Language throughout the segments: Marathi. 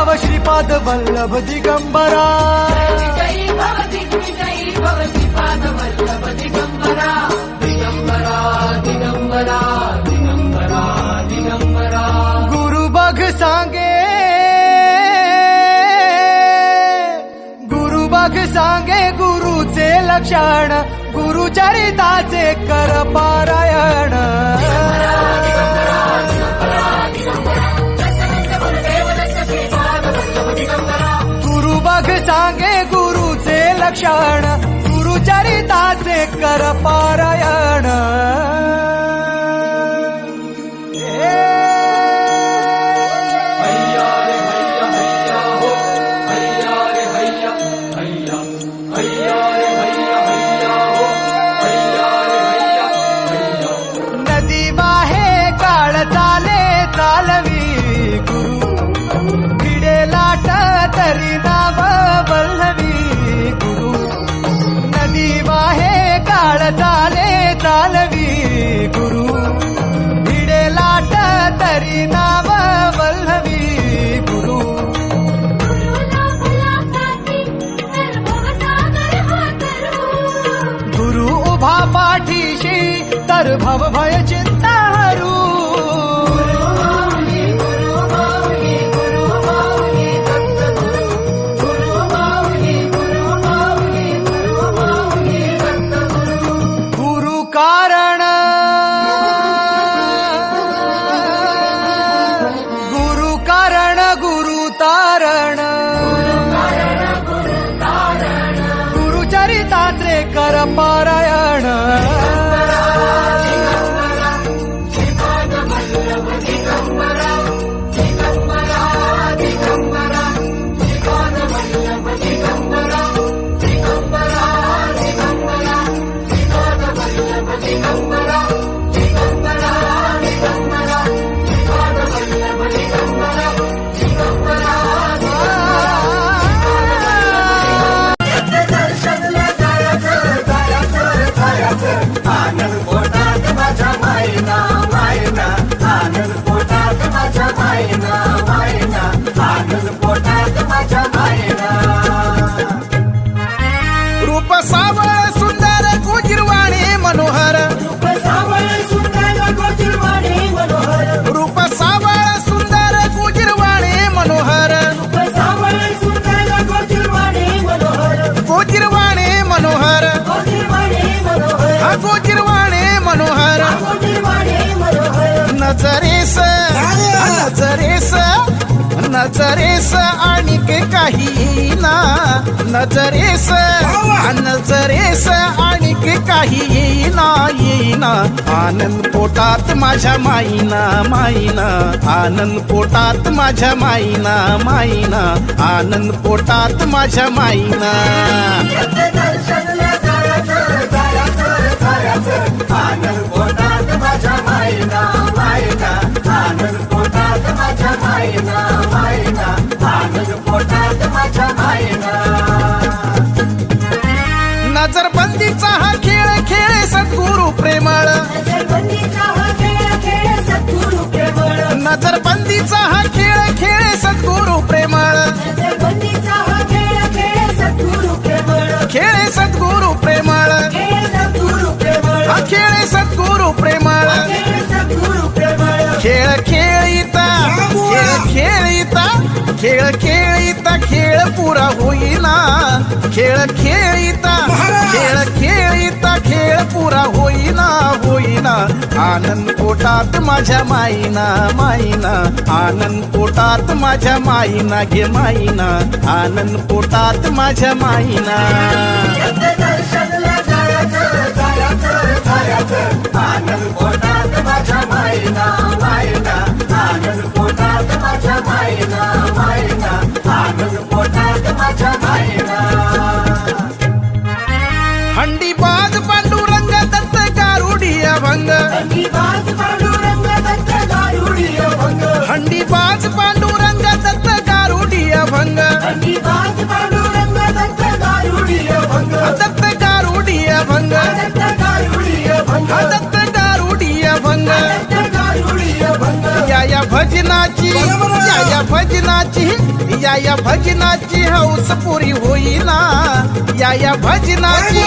श्रीपाद वल्लभ दिगंबरा गुरु बघ सांगे। गुरु बघ सांगे गुरुचे लक्षण गुरुचरिताचे कर पारायण गुरुचरिताचे कर पारायण. तर भव भय चिंता हरू गुरु कारण. गुरु कारण गुरु तारण. गुरुचरितात्रे कर पारायण. नजरेस नजरेस आणि काही ना. नजरेस नजरेस आणि काही येईना येईना आनंद पोटात माझ्या माईना माईना. आनंद पोटात माझ्या माईना माईना. आनंद पोटात माझ्या माईना. आनंद पोटात नजरबंदीचा हा खेळ खेळ सद्गुरु प्रेमळ. नजरबंदीचा हा खेळ खेळ सद्गुरु प्रेमळ. खेळ सद्गुरु प्रेमळ. हा खेळ सद्गुरु प्रेमळ. खेळ खेळीता खेळ खेळीता खेळ खेळीता खेळ पुरा होईना. खेळ खेळीता आनंद पोटात माझ्या माईना माईना. आनंद पोटात माझ्या माईना घे माईना. आनंद पोटात माझ्या माईना. भजनाची या या भजनाची या या भजनाची हौस पुरी होईना. या या भजनाची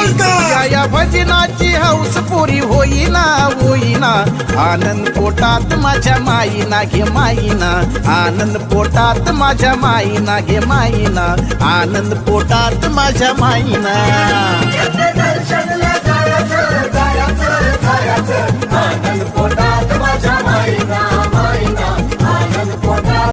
या या भजनाची हौस पुरी होईना होईना. आनंद पोटात माझ्या माईना घे माईना. आनंद पोटात माझ्या माईना घे माईना. आनंद पोटात माझ्या माईना. आनंद पोटात माझ्या माईना.